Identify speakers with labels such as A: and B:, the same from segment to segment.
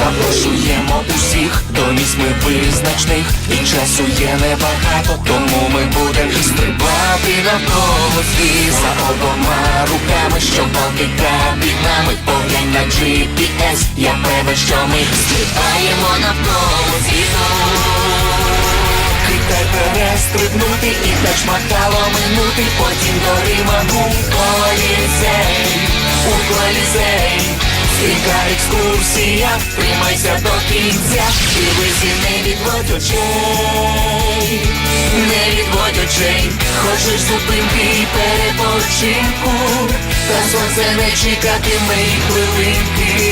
A: Запрошуємо усіх. До місць ми визначних. І часу є небагато, тому ми будемо стрибати навколо сліз За обома руками, що поки під нами. Поглянь на GPS, я певен, що ми стрибаємо навколо зіну Китай перестрибнути і теж макало минути, потім до Рима у колізей, у колізей. Стрімка екскурсія, тримайся до кінця. Дивись і не відводь очей, не відводь очей. Хочеш зупинки і перепочинку? Та сонце не чекатиме і хвилинки.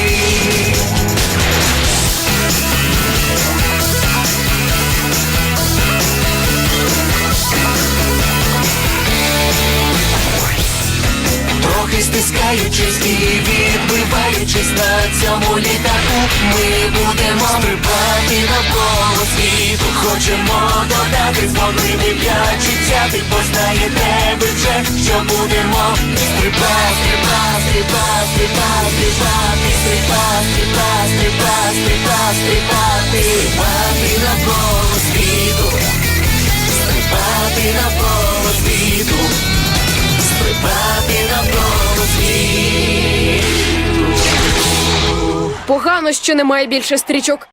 A: Трохи стискаючись і Качаючись на цьому літаку, ми будемо стрибати навколо світу. Хочемо додати з п'ять життя, ти познає тебе вже, що будемо Стриба, стриба, стриба, стриба, стриба, ти стриба, стриба, стриба, стриба, стриба, ти навколо світу.
B: Погано, що немає більше стрічок.